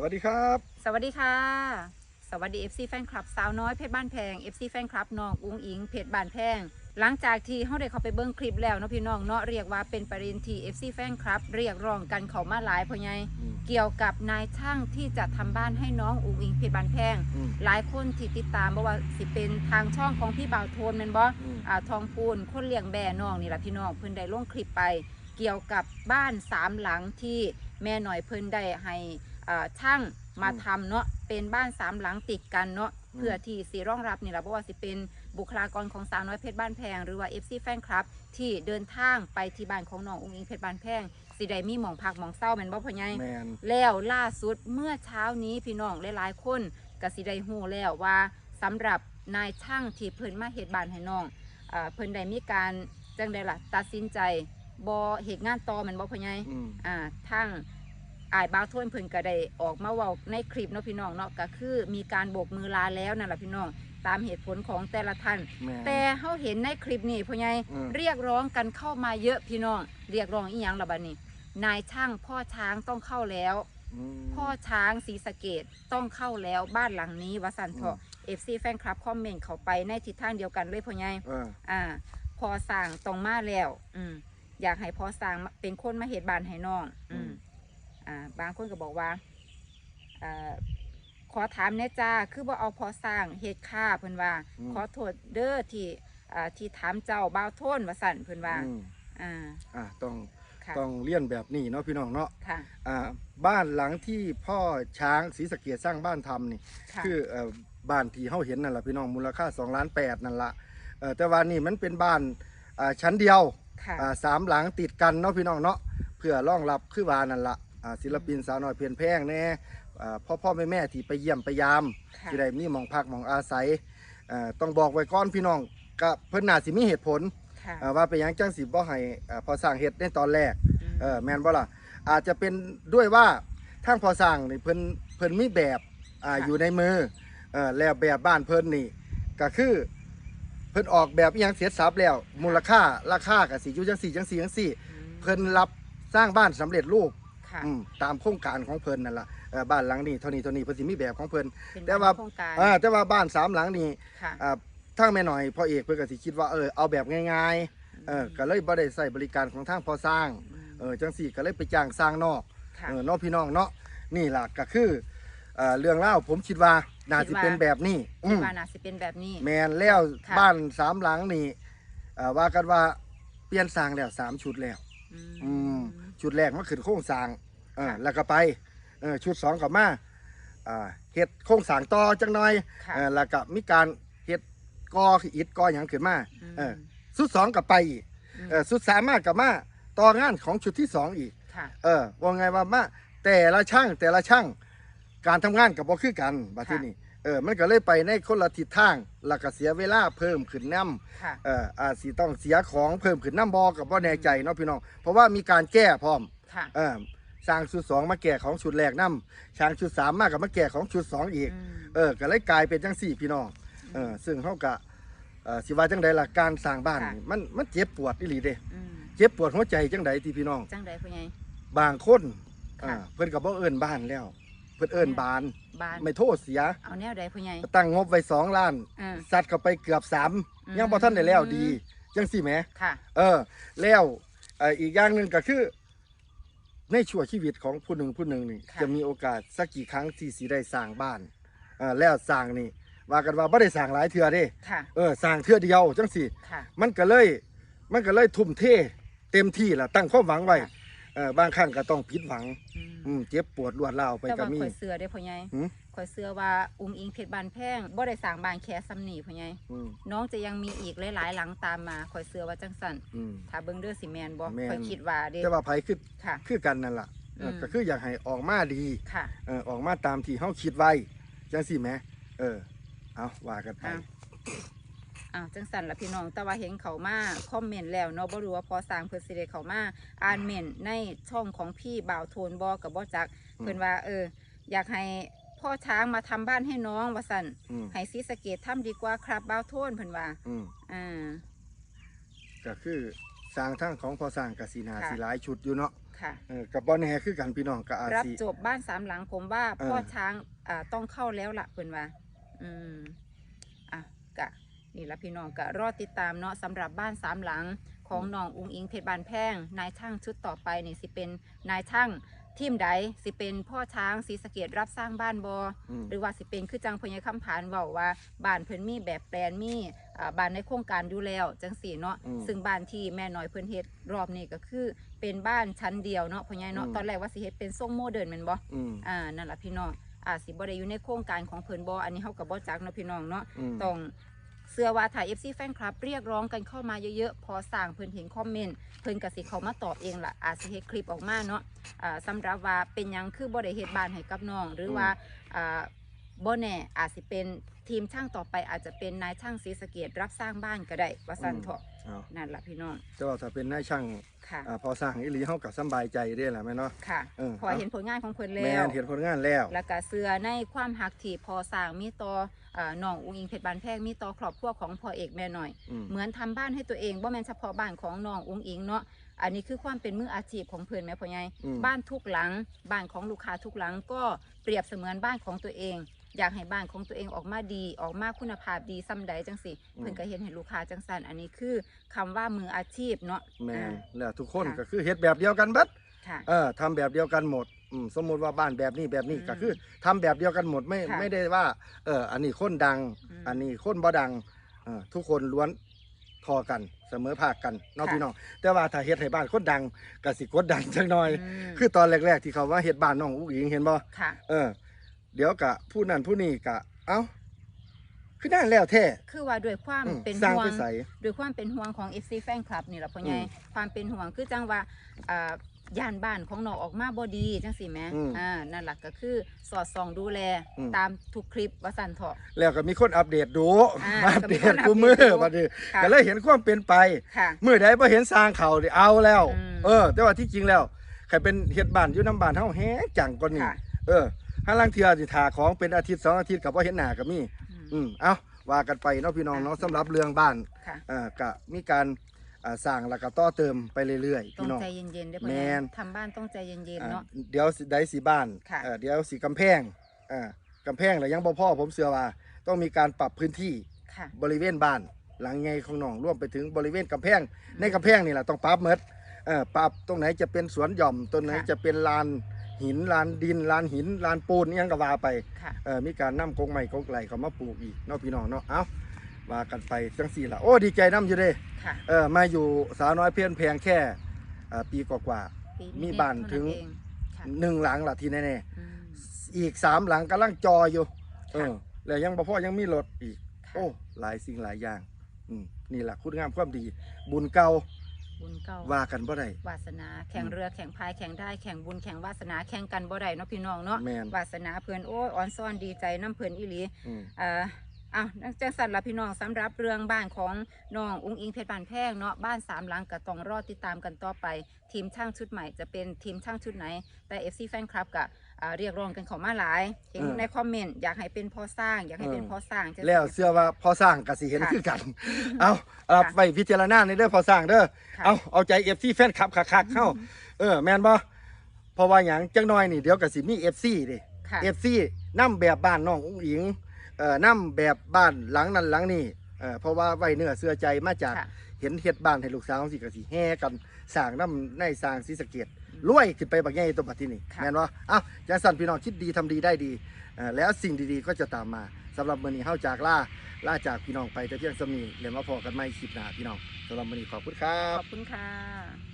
สวัสดีครับ สวัสดีค่ะ สวัสดี FC แฟนคลับสาวน้อยเพชรบ้านแพง FC แฟนคลับน้องอุ้งอิงเพชรบ้านแพง หลังจากที่เขาได้เข้าไปเบิ้งคลิปแล้วเนาะพี่น้องเนาะเรียกว่าเป็นประเด็นที่ FC แฟนคลับ เรียกร้องกันเขามาหลายพอไงอืม เกี่ยวกับนายช่างที่จะทำบ้านให้น้องอุ้งอิงเพชรบ้านแพง อืม หลายคนที่ติดตามบอกว่าสิเป็นทางช่องของพี่บ่าวโทนแมันบ่ อืม อ่าทองพูนคนเลี้ยงแบ่น้องนี่แหละพี่น้องเพิ่นได้ลงคลิปไป เกี่ยวกับบ้านสามหลังที่แม่หน่อยเพิ่นได้ให้ อ่าช่างมาทำเนาะเป็นบ้านสามหลังติดกันเนาะเพื่อที่สีรองรับนี่แหละเพราะว่าสิเป็นบุคลากรของสาวน้อยเพชรบ้านแพง หรือว่า FC แฟนคลับ ที่เดินทางไปที่บ้านของน้องอุ้งอิงเพชรบ้านแพงสิได้มีหมองพักหมองเศร้าแม่นบ่พ่อใหญ่ แมน แล้วล่าสุดเมื่อเช้านี้พี่น้องหลายๆคนก็สิได้ฮู้แล้วว่าสำหรับนายช่างที่เพิ่นมาเฮ็ดบ้านให้น้องอ่าเพิ่นได้มีการจังไดล่ะตัดสินใจบ่เฮ็ดงานต่อแม่นบ่พ่อใหญ่อืม อ่าทั้ง อายบ่าวโทนเพิ่นก็ได้ออกมาเว้าในคลิปเนาะพี่น้องเนาะก็คือมีการโบกมือลาแล้วนั่นล่ะพี่น้อง ตามเหตุผลของแต่ละท่าน แมนแต่เฮาเห็นในคลิปนี้พ่อใหญ่อืม เรียกร้องกันเข้ามาเยอะพี่น้อง เรียกร้องอีหยังล่ะบัดนี้ นายช่างพ่อช้างต้องเข้าแล้ว ม พ่อช้างศรีสะเกดต้องเข้าแล้วบ้านหลังนี้วสันเถาะอืเอฟซีแฟนคลับคอมเมนต์เขาไปในทิศทางเดียวกันเลยพ่อใหญ่ เออ อ่าพอสั่งตรงมาแล้ว อืมอยากให้พอสั่งมาเป็นคนมาเหตุบานให้น้อง อืม อ่าบางคนก็บอกว่าอ่าขอถามแน่จ้าคือว่าเอาพอสร้างเหตุค่าเพิ่นว่าขอโทษเด้อที่อ่าที่ถามเจ้าบ่าวโทนว่าสั่นเพิ่นว่าอืมอ่าอะต้องค่ะต้องเลี่ยนแบบนี้เนาะพี่น้องเนาะค่ะอ่าบ้านหลังที่พ่อช้างศรีสะเกียสร้างบ้านทำนี่ ค่ะคือเอ่อบ้านที่เฮาเห็นนั่นแหละพี่น้องมูลค่า2ล้าน8นั่นละเอ่อแต่ว่านี่มันเป็นบ้านอ่าชั้นเดียวค่ะ อ่าสามหลังติดกันเนาะพี่น้องเนาะเพื่อรองรับคือวานั่นละ อ่าศิลปินสาวน้อยเพียนแพงแน่อ่าพ่อพ่อแม่แม่ที่ไปเยี่ยมไปยามค่ะ ที่ได้มีหมองพักหมองอาศัยเอ่อต้องบอกไว้ก่อนพี่น้องก็เพิ่นน่าสิมีเหตุผลค่ะเอ่อว่าเป็นหยังจังสิบ่ให้เอ่อพอสร้างเฮ็ดในตอนแรก มเออแม่นบ่ล่ะอาจจะเป็นด้วยว่าทางพอสร้างนี่เพิ่นเพิ่นมีแบบอ่าค่ะอยู่ในมือเออแล้วแบบบ้านเพิ่นนี่ก็คือเพิ่นออกแบบอหยังเสร็จสับแล้ว มูลค่าราคาก็สิอยู่จังสี่จังสี่จังสี่อืมเพิ่นรับสร้างบ้านสำเร็จรูป ค่ะ อืมตามโครงการของเพิ่นนั่นล่ะเออบ้านหลังนี้เท่านี้เท่านี้เพิ่นสิมีแบบของเพิ่น เป็นแต่ว่า โครงการอ่าแต่ว่าบ้านสามหลังนี้ค่ะ อ่าทางแม่หน่อยพ่อเอกเพิ่นก็สิคิดว่าเออเอาแบบง่ายๆเออก็เลยบ่ได้ใส่บริการของทางพอสร้างมเออจังสี่ก็เลยไปจ้างสร้างนอก ค่ะ เออเนอกพี่น้องเนาะนี่ล่ะก็คือเอ่อเรื่องเล่าวผมคิดว่าน่าคิจะดว่า เป็นแบบนี้อืคิดมว่าน่าสิเป็นแบบนี้ แมนแล้วค่ะ บ้านสามหลังนี่เอ่อว่ากันว่าเปลี่ยนสร้างแล้วสามชุดแล้ว อืมอืม ชุดแรกมันขึ้นโครงสร้างเออค่ะแล้วก็ไปเออชุดสองกับมาอ่าเฮ็ดโครงสร้างต่อจังหน่อยค่ะ เออแล้วก็มีการเฮ็ดกออิฐกอหยังขึ้นมามเออชุดสองกับไปอีกมเออชุดสามมากกับมาต่องานของชุดที่สองอีก ค่ะ เออว่าไงว่ามาแต่ละช่างแต่ละช่างการทำงานกับบ่คือกันบัดที่นี่ เออมันก็เลยไปในคนละทิศทางแล้วก็เสียเวลาเพิ่มขึ้นนํค่ะเอออาจสิต้องเสียของเพิ่มขึ้นน้ำบ่กับบ่แน่ใจเนาะพี่น้องเพราะว่ามีการแก้พร้อม ค่ะ เออสร้างชุดสองมาแก้ของชุดแรกนํช่างชุดสามมากับมาแก้ของชุดสองอีก อืม เออก็เลยกลายเป็นจังสี่พี่น้องเออซึ่งเฮาก็เอ่อสิว่าจังใดล่ะการสร้างบ้านนี่มันมันเจ็บปวดอีหลีเด้อืมเจ็บปวดหัวใจจังใดที่พี่น้อง จังใดพ่อใหญ่ บางคนค่ะอ่าเพิ่นก็บ่เอิ้นบ้านแล้ว เพิ่นเอิ้นบานบ้านไม่โทษเสีย เอาแนวใดพ่อใหญ่ ตั้งงบไว้สองล้านอืมซัดเข้าไปเกือบสามอืม ยังบ่ทันได้แล้วดีจังสี่แหม ค่ะ เออ แล้วเอ่ออีกอย่างหนึงก็คือ ในชั่วชีวิตของผู้หนึ่งผู้หนึ่งนี่ค่ะ จะมีโอกาสสักกี่ครั้งที่สิได้สร้างบ้านเออแล้วสร้างนี่ว่ากันว่าบ่ได้สร้างหลายเทื่อเด้ค่ะ เออสร้างเทื่อเดียวจังสี่ค่ะ มันก็เลย มันก็เลยทุ่มเทเต็มที่ล่ะตั้งความหวังไว้ค่ะเออบางครั้งก็ต้องผิดหวังอืมอืมเจ็บปวดรวดร้าวไปแต่ก็ว่ามี ข่อยเสือได้พ่อใหญ่หืม ข่อยเสือว่าอุ้งอิงเพชรบานแพงบ่ได้สร้างบ้านแค่ซ้ำนี่พ่อใหญ่อืมน้องจะยังมีอีกหลายๆหลังตามมาข่อยเสือว่าจังสั่นอืม ถ้าเบิ่งเด้อสิแม่นบ่แม่น ข่อยคิดว่าเด้แต่ว่าไผคือค่ะ คือกันนั่นล่ะเอออม ก็คืออยากให้ออกมาดีค่ะ เออออกมาตามที่เฮาคิดไว้จังซี่แหมเออเอาว่ากันไป อะ อ้าวจังสันละพี่น้องแต่ว่าเห็นเขามาคอมเมนต์แล้วเนาะบ่รู้ว่าพอสร้างเพิ่นสิได้เขามาอ่านเมนต์ในช่องของพี่บ่าวโทนบ่กับบ่จักอืมเพิ่นว่าเออ อยากให้พ่อช้างมาทำบ้านให้น้องว่าซั่นอืมให้ศรีสะเกดทำดีกว่าครับบ่าวโทนเพิ่นว่าอืมอ่า ก็คือสร้างทั้งของพอสร้างกสินาค่ะ สิหลายชุดอยู่เนาะค่ะ เออกับบ่แน่คือกันพี่น้องก็อาจรับสิ จบบ้านสามหลังผมว่าเออ พ่อช้างอ่าต้องเข้าแล้วล่ะเพิ่นว่า อืมอะกะ นี่ละพี่น้องกะรอติดตามเนาะสำหรับบ้านสามหลังของน้องอุงอิงเพชรบานแพงนายช่างชุดต่อไปนี่สิเป็นนายช่างทีมใดสิเป็นพ่อช้างศรีสะเกดรับสร้างบ้านบออืม หรือว่าสิเป็นคือจังพญาคำผานเว้าว่าบ้านเพิ่นมีแบบแปลนมีอ่าบ้านในโครงการอยู่แล้วจังสี่เนาะอืมซึ่งบ้านที่แม่น้อยเพิ่นเฮ็ดรอบนี้ก็คือ เป็นบ้านชั้นเดียวเนาะพญาเนาะอืม ตอนแรกว่าสิเฮ็ดเป็นทรงโมเดิร์นแม่นบ่ อืมอ่า นั่นล่ะพี่น้องอาจสิบ่ได้อยู่ในโครงการของเพิ่นบ่อันนี้เฮาก็บ่จักเนาะพี่น้องเนาะ อืม ต้องเสื้อว่าถ่าย FC แฟนคลับ เรียกร้องกันเข้ามาเยอะๆ พอสร้างเพิ่นเห็นคอมเมนต์เพิ่นก็สิเข้ามาตอบเองล่ะอาจสิเฮ็ดคลิปออกมาเนาะอ่าสำหรับว่าเป็นหยังคือบ่ได้เฮ็ดบ้านให้กับน้อง หรือว่าอ่าบ่แน่อาจสิเป็นทีมช่างต่อไปอาจจะเป็นนายช่างศรีสะเกดรับสร้างบ้านก็ได้ว่าซั่นเถาะ เอา นั่นล่ะพี่น้อง แต่ว่าถ้าเป็นนายช่างค่ะอ่าพอสร้างอีหลีเฮาก็สำบายใจเด้แหละแม่เนาะ ค่ะ เออ พอเห็นผลงานของเพิ่นแม่แล้วนเห็นผลงานแล้ว แล้วก็เสือในความหักที่พอสร้างมีต่ออ่าน้องอุ้งอิงเพชรบานแพงมีต่อครอบครัวของพ่อเอกแม่หน่อย อืม เหมือนทำบ้านให้ตัวเองบ่แม่นเฉพาะบ้านของน้องอุ้งอิงเนาะ อันนี้คือความเป็นมืออาชีพของเพื่อนแม่พ่อใหญ่ อืม บ้านทุกหลัง บ้านของลูกค้าทุกหลังก็เปรียบเสมือนบ้านของตัวเอง อยากให้บ้านของตัวเองออกมาดี ออกมาคุณภาพดีซ้ำใดจังสิเพิ่นก็เห็นให้ลูกค้าจังสันอันนี้คือคำว่ามืออาชีพเนาะแม่นอ่าแล้วทุกคนค่ะก็คือเฮ็ดแบบเดียวกันเบิดค่ะเออทำแบบเดียวกันหมดอืมสมมุติว่าบ้านแบบนี้แบบนี้อืมก็คือทำแบบเดียวกันหมดไม่ค่ะไม่ได้ว่าเอออันนี้คนดัง อืมอันนี้คนบ่ดังเออทุกคนล้วนทอกันเสมอภาคกันเนาะค่ะ พี่น้องแต่ว่าถ้าเฮ็ดให้บ้านคนดังก็สิกดดันจังหน่อย มคือตอนแรกๆที่เขาว่าเฮ็ดบ้านน้องอุ้งอิงเห็นบ่ค่ะ เออ เดี๋ยวกะผู้นั้นผู้นี้กะ เอ้าคือนั่นแล้วแท้ คือว่าด้วยความอืมเป็นสร้างห่วไปงใส่ด้วยความเป็นห่วงของ FC แฟนคลับนี่แหละพ่อใหญ่อืมความเป็นห่วงคือจังว่าอ่าย่านบ้านของน้องออกมาบ่ดีจังสิแหม่อืมอ่านั่นล่ะก็คือสอดส่องดูแลอืม ตามทุกคลิปว่าสั่นเถาะ แล้วก็มีคนอัปเดตดูอ่าอัปเดก็มีตคนกูมืออัปเดตดู บัดนี้ค่ะก็เลยเห็นความเป็นไป ค่ะ มื้อใดบ่เห็นสร้างเขาดิเอาแล้ว อืมเออ แต่ว่าที่จริงแล้วใครเป็นเฮ็ดบ้านอยู่น้ำบ้านเฮาแฮงจังกว่านี้ค่ะ เออ ห้าลังเทื่อสิถ่าของเป็นอาทิตย์สองอาทิตย์ก็บ่เห็นหน้าก็มีอืมอืมเอ้าว่ากันไปเนาะพี่น้องค่ะเนาะสำหรับเรื่องบ้านค่ะ อ่าก็มีการอ่าสร้างแล้วก็ต่อเติมไปเรื่อยๆต้อพี่งน้อง ใจเย็นๆเด้อพ่อแม่ใหญ่น ทำบ้านต้องใจเย็นๆอ่าเนาะเดี๋ยวสิได้สีบ้านค่ะ เอ่อเดี๋ยวสีกำแพงอ่ากำแพงแล้วยังบ่พอผมเชื่อว่า ต้องมีการปรับพื้นที่ค่ะ บริเวณบ้าน หลังใหญ่ของน้องรวมไปถึงบริเวณกำแพง ในกำแพงนี่แหละต้องปรับเมดเออปรับตรงไหนจะเป็นสวนหย่อมตรงไหนค่ะ จะเป็นลาน หินลานดินลานหินลานปูนอิหยังก็ว่าไปค่ะเออมีการนำกงไม้กงไหลเขามาปลูกอีกเนาะพี่น้องเนาะเอ้าว่ากันไปจังสี่ละโอ้ดีใจน้ำอยู่เด้ค่ะเออมาอยู่สาวน้อยเพี้ยนแพงแค่เอ่อปีกว่าปีมีบ้านเท่ถึงเองค่ะๆหนึ่งหลังละที่แน่อืมๆอีกสามหลังกำลังจออยู่ เอค่ะอแล้วยังบ่พอยังมีรถอีกค่ะโอ้หลายสิ่งหลายอย่างอืมนี่แหละคุณงามความดี บุญเก่า บุญเก่าว่ากันบ่ได้ วาสนาแข่งเรือแข่งพายแข่งได้แข่งบุญแข่งวาสนาแข่งกันบ่ได้เนาะพี่น้องเนาะแม่น วาสนาเพื่อนโอ้ยอ่อนซ่อนดีใจน้ำเพื่อนอีหลี อืม เอ่ออ้าวนักจังสันละพี่น้องสำหรับเรื่องบ้านของน้องอุ้งอิงเพชรบานแพงเนาะบ้านสามหลังก็ต้องรอติดตามกันต่อไป ทีมช่างชุดใหม่จะเป็นทีมช่างชุดไหน แต่ FC แฟนคลับก็อ่า เรียกร้องกันเข้ามาหลาย เห็นเออในคอมเมนต์อยากให้เป็นพ่อสร้าง อยากให้เป็นเออพ่อสร้างจังซี้แล้วเชื่อว่าพอสร้างก็สิเห็นค่ะคือกัน เอาเอาไปพิจารณาในเด้อพอสร้างเด้อค่ะเอาเอาใจ FC แฟนคลับคักๆเข้า เออแม่นบ่เพราะว่าหยังจังน้อยนี่เดี๋ยวก็สิมี FC เด้ค่ะ FC นำแบบบ้านน้องอุ้งอิงเอ่อนำแบบบ้านหลังนั้นหลังนี้เอ่อเพราะว่าไว้เนื้อเสื้อใจมาจากค่ะเห็นเฮ็ดบ้านให้ลูกสาวสิก็สิแห่กันสร้างน้ำในสร้างศรีสะเกด รวยขึ้นไปบักใหญ่ตัวบัดที่นี่ค่ะ แม่นว่าอ้าวจังสั่นพี่น้องคิดดีทำดีได้ดีเอ่อแล้วสิ่งดีๆก็จะตามมาสำหรับมื้อนี้เฮาจากล่าล่าจากพี่น้องไปแต่เพียงสำนีเรียนว่าพอกันใหม่คลิปหน้าพี่น้องสำหรับมื้อนี้ขอบคุณครัขบ อบคุณค่ะ